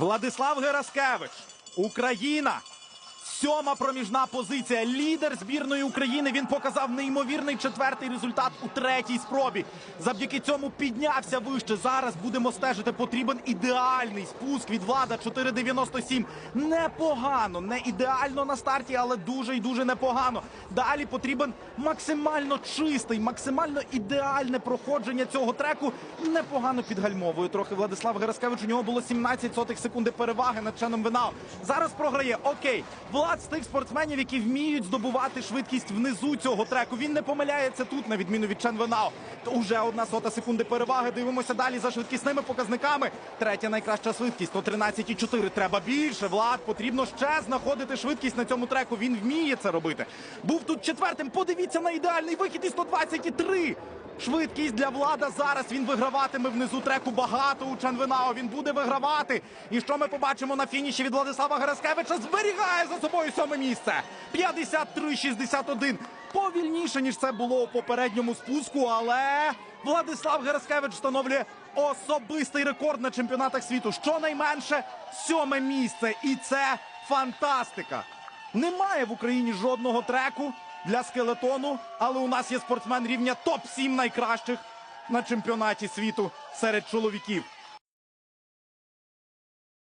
Владислав Гераскевич, Україна. Сьома проміжна позиція. Лідер збірної України. Він показав неймовірний четвертий результат у третій спробі. Завдяки цьому піднявся вище. Зараз будемо стежити. Потрібен ідеальний спуск від влада 4,97. Непогано, не ідеально на старті, але дуже і дуже непогано. Далі потрібен максимально чистий, максимально ідеальне проходження цього треку. Непогано підгальмовує трохи Владислав Гераскевич. У нього було 17 сотих секунди переваги над Ченом Винау. Зараз програє. Окей, Влад з тих спортсменів, які вміють здобувати швидкість внизу цього треку. Він не помиляється тут, на відміну від Чен Винау. Уже одна сота секунди переваги. Дивимося далі за швидкісними показниками. Третя найкраща швидкість 113,4. Треба більше. Влад потрібно ще знаходити швидкість на цьому треку. Він вміє це робити. Був тут четвертим. Подивіться на ідеальний вихід і 123. Швидкість для влада зараз він виграватиме внизу треку багато у Чанвинао. Він буде вигравати. І що ми побачимо на фініші від Владислава Гераскевича? Зберігає за собою сьоме місце. 53-61. Повільніше ніж це було у попередньому спуску, але Владислав Гераскевич встановлює особистий рекорд на чемпіонатах світу. Щонайменше сьоме місце. І це фантастика. Немає в Україні жодного треку для скелетону, але у нас є спортсмен рівня топ-7 найкращих на чемпіонаті світу серед чоловіків.